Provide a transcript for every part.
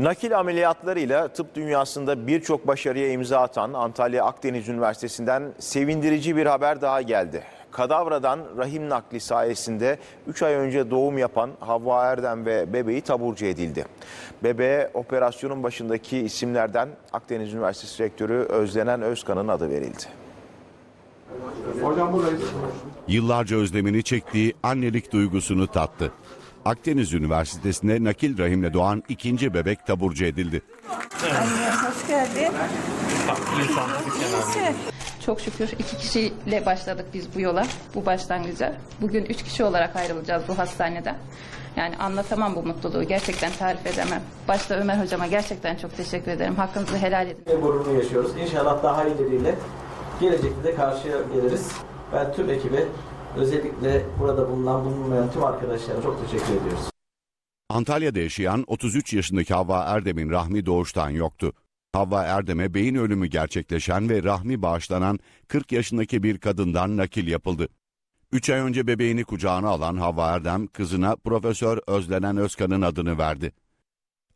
Nakil ameliyatlarıyla tıp dünyasında birçok başarıya imza atan Antalya Akdeniz Üniversitesi'nden sevindirici bir haber daha geldi. Kadavradan rahim nakli sayesinde 3 ay önce doğum yapan Havva Erdem ve bebeği taburcu edildi. Bebeğe operasyonun başındaki isimlerden Akdeniz Üniversitesi Rektörü Özlenen Özkan'ın adı verildi. Yıllarca özlemini çektiği annelik duygusunu tattı. Akdeniz Üniversitesi'nde nakil rahimle doğan ikinci bebek taburcu edildi. Hoş geldin. Çok şükür iki kişiyle başladık biz bu yola, bu başlangıca. Bugün üç kişi olarak ayrılacağız bu hastaneden. Yani anlatamam bu mutluluğu, gerçekten tarif edemem. Başta Ömer hocama gerçekten çok teşekkür ederim. Hakkınızı helal edin. ve gururunu yaşıyoruz. İnşallah daha ileriyle gelecekte de karşıya geliriz. Ben tüm ekibe özellikle burada bulunan bulunmayan tüm arkadaşlara çok teşekkür ediyoruz. Antalya'da yaşayan 33 yaşındaki Havva Erdem'in rahmi doğuştan yoktu. Havva Erdem'e beyin ölümü gerçekleşen ve rahmi bağışlanan 40 yaşındaki bir kadından nakil yapıldı. 3 ay önce bebeğini kucağına alan Havva Erdem kızına Profesör Özlenen Özkan'ın adını verdi.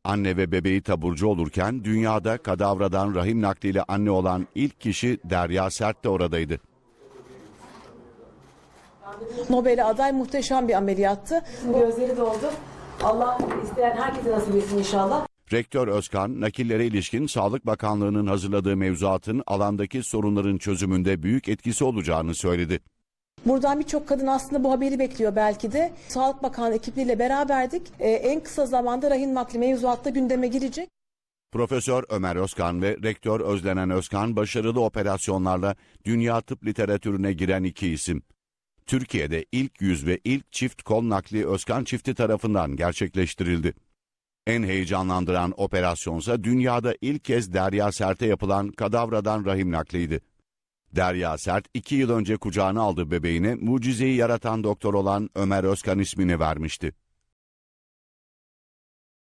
Anne ve bebeği taburcu olurken dünyada kadavradan rahim nakliyle anne olan ilk kişi Derya Sert de oradaydı. Nobel'e aday muhteşem bir ameliyattı. Gözleri doldu. Allah isteyen herkese nasip etsin inşallah. Rektör Özkan, nakillere ilişkin Sağlık Bakanlığı'nın hazırladığı mevzuatın alandaki sorunların çözümünde büyük etkisi olacağını söyledi. Buradan birçok kadın aslında bu haberi bekliyor belki de. Sağlık Bakanı ekipleriyle beraberdik. Ee, en kısa zamanda rahim nakli mevzuatta gündeme girecek. Profesör Ömer Özkan ve Rektör Özlenen Özkan başarılı operasyonlarla dünya tıp literatürüne giren iki isim. Türkiye'de ilk yüz ve ilk çift kol nakli Özkan çifti tarafından gerçekleştirildi. En heyecanlandıran operasyonsa dünyada ilk kez Derya Sert'e yapılan kadavradan rahim nakliydi. Derya Sert iki yıl önce kucağına aldığı bebeğine mucizeyi yaratan doktor olan Ömer Özkan ismini vermişti.